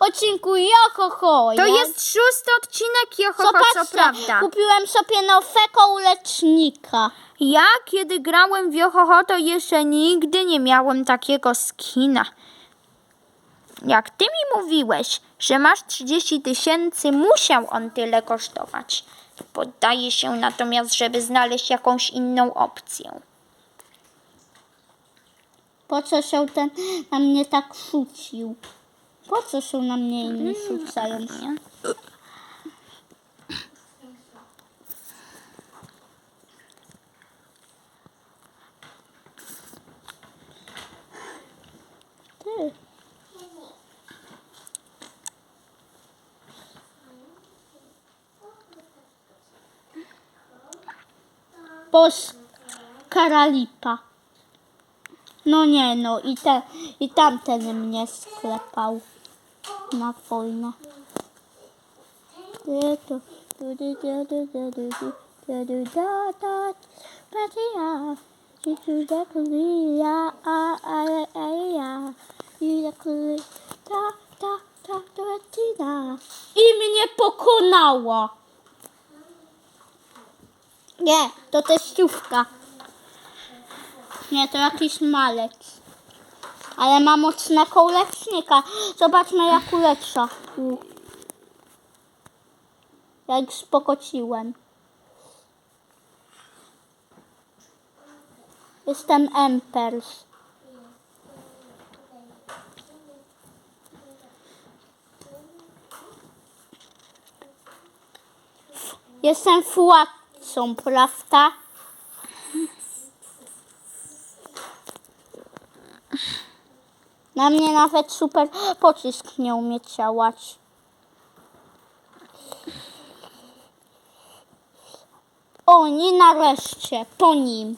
odcinku Johoho. To jest szósty odcinek Johoho, co Zobaczcie, prawda. kupiłem sobie nowego ulecznika. Ja kiedy grałem w Johoho, to jeszcze nigdy nie miałem takiego skina. Jak ty mi mówiłeś, że masz 30 tysięcy, musiał on tyle kosztować. Poddaję się natomiast, żeby znaleźć jakąś inną opcję. Po co się ten na mnie tak rzucił? Po co się na mnie inni rzucają? Nie? Ty. Boż karalipa. No nie no, i, te, i tamten mnie sklepał ma wojna. I mnie pokonała. Nie, to teściówka. Nie, to jakiś malec. Ale ma mocnego ulecznika. Zobaczmy jak ulecza. U. Jak spokociłem. Jestem Empers. Jestem władcą, prawda? Na mnie nawet super pocisk nie umie działać. O, nie nareszcie, po nim.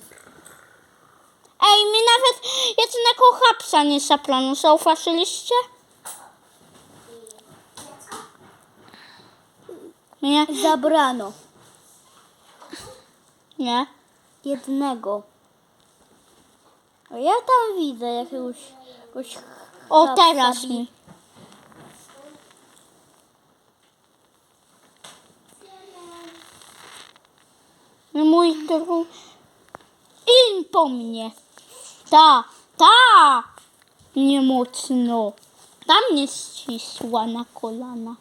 Ej, mi nawet jednego hapsa nie zaplano. Zauważyliście? Nie? Zabrano Nie. jednego. A ja tam widzę jakiegoś, jakiegoś O, teraz mi. No Mój dru... In po mnie. Ta, ta! Nie mocno. Ta mnie ścisła na kolana.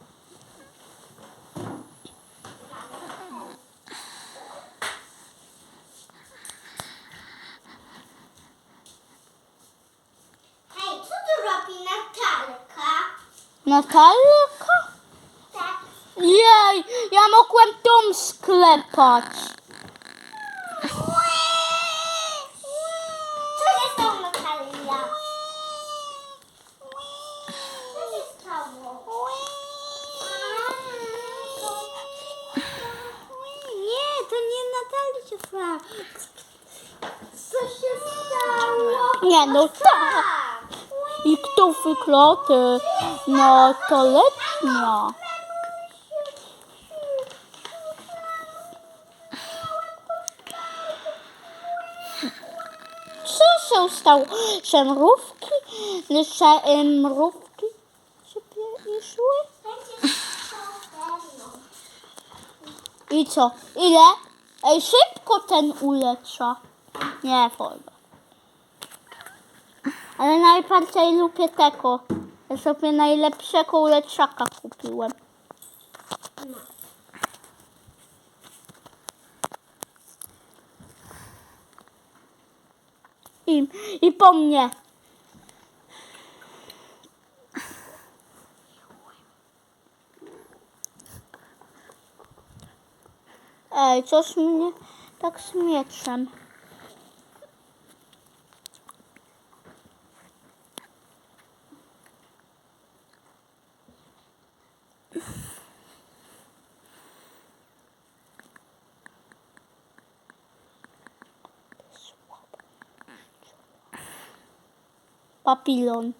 Hej, co tu robi Natalka? Natalka? Tak. Jej, ja mogłem dom sklepać. Co się stało, Natalia? Co się stało? Nie, to nie Natalii się. Co się stało? Nie, no tak. I kto wykradł te nastoletnia? Co się stało? Że mrówki, że e, mrówki sobie szły? To. I co? Ile? Ej, szybko ten ulecza. Nie wolno. Ale najbardziej lubię tego. Ja sobie najlepszego uleczaka kupiłem. I, I po mnie. Ej, coś mnie tak z mieczem. Papilon.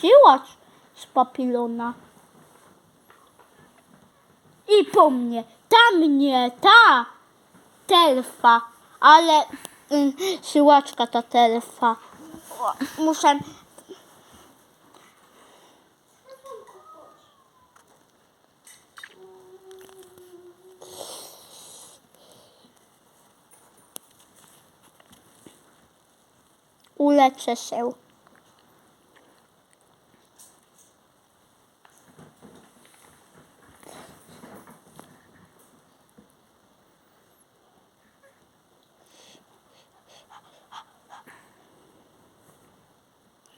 Siłacz z papilona. I po mnie. Ta mnie, ta. Telfa. Ale y, siłaczka ta telfa. muszę... Uleczę się.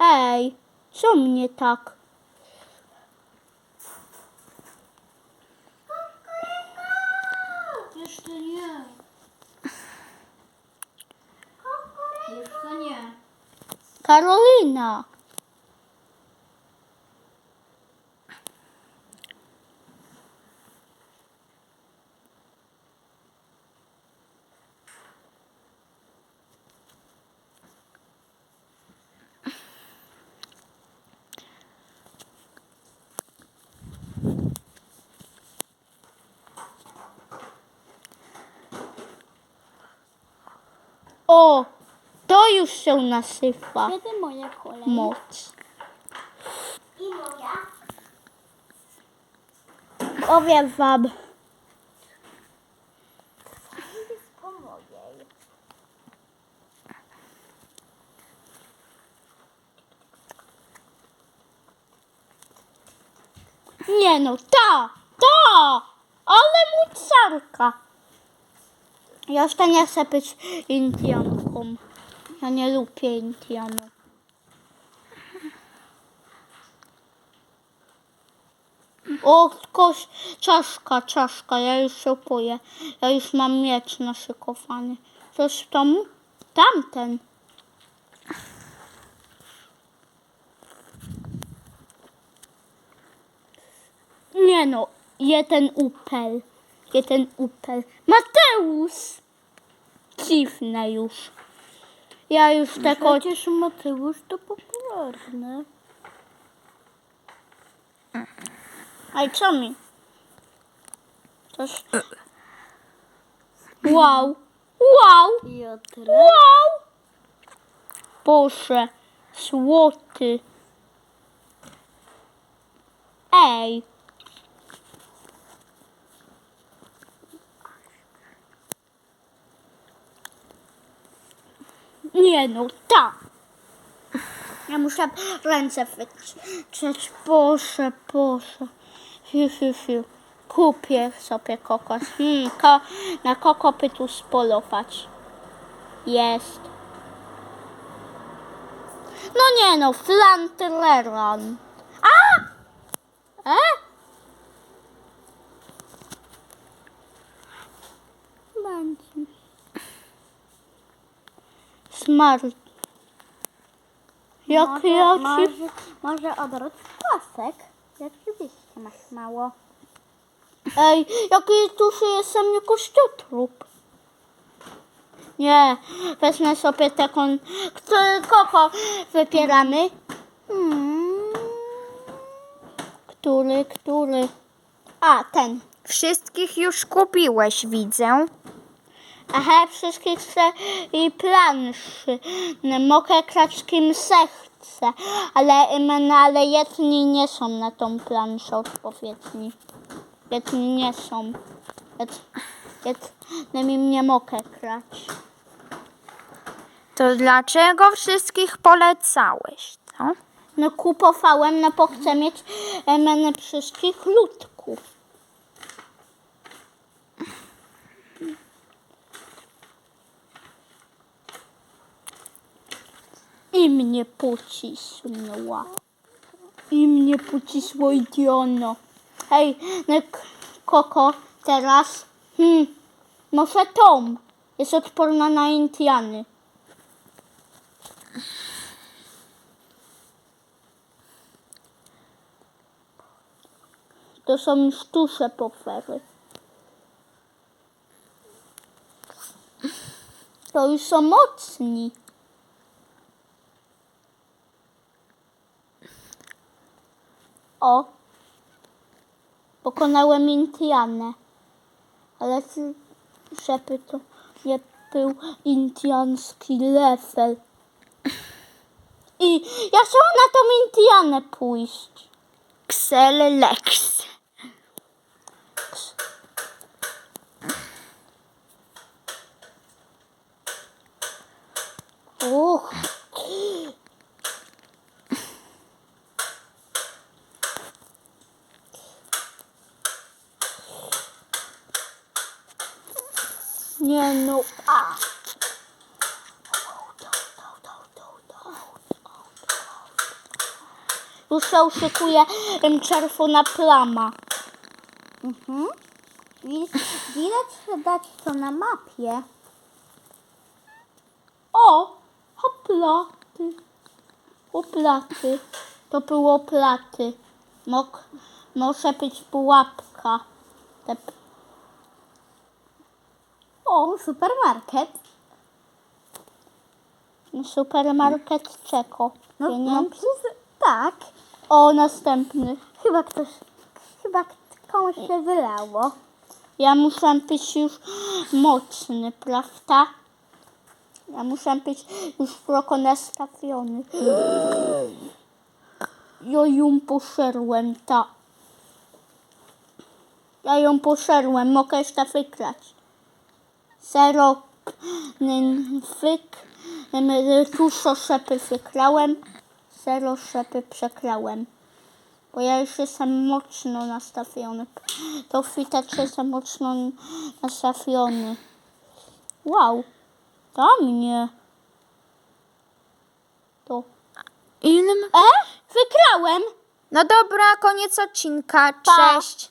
Ej, co mnie tak? Jeszcze nie. Jeszcze nie. Karolina. O, to już się nasypa. Kiedy moja kolej? Moc. I moja. Powiem wam. Nie no, ta, ta, ale mucarka. Ja to nie chcę być Indianką. Ja nie lubię Indianów. O, koś, czaszka, czaszka, ja już się. Ja już mam miecz naszykowany. Domu? Tamten. Nie no, jeden upel. Jeden upel. Mateusz! Dziwne już. Ja już tego... Przecież Mateusz to popularny. Aj, co mi? Coś... Wow! Wow! Wow! Boże, złoty. Ej. Nie no, tak. Ja muszę ręce wytrzeć. Boże, Boże. Fiu, fiu, fiu. Kupię sobie kokos. Hmm, ko na kokopy tu spolować. Jest. No nie no, flantereran. A! E? Smart. Jak może, ja ci... może, może odwróć pasek. Rzeczywiście masz mało. Ej, jaki duży jestem jako trup. Nie, wezmę sobie taką, który koko wypieramy. Hmm. Który, który? A, ten. Wszystkich już kupiłeś, widzę. Aha, wszystkich i planszy. Mogę grać kim se chce, ale, em, ale jedni nie są na tą planszę odpowiedni. Jedni nie są. Jed, jednymi nie mogę grać. To dlaczego wszystkich polecałeś, co? No kupowałem, no bo chcę mieć em, wszystkich ludków. I mnie pocisnęła. I mnie pocisło idiono. Hej, Koko, teraz, hmm, może Tom jest odporna na Indiany. To są duże pofery. To już są mocni. O, pokonałem Indianę. Ale żeby to nie był indiański level. I ja chciałam na tą Indianę pójść. Ksel Lex. Uch. Nie no. A. Już się uszykuje em, czerwona plama. Mhm. Widać, dać to na mapie. O! Hoplaty. Hoplaty. To było platy. Mok, może być pułapka. Te O, supermarket. supermarket czeko. No, no przez, tak. O, następny. Chyba ktoś, chyba komuś się wylało. Ja muszę być już mocny, prawda? Ja muszę być już wroko nastawiony. Ja ją poszerłem, ta. Ja ją poszerłem, mogę jeszcze wygrać. Em, dużo szepy wygrałem, zero szepy przegrałem. Bo ja już jestem mocno nastawiony. To że jestem mocno nastawiony. Wow, to mnie. To. Ilm? E? Wygrałem! No dobra, koniec odcinka. Pa. Cześć.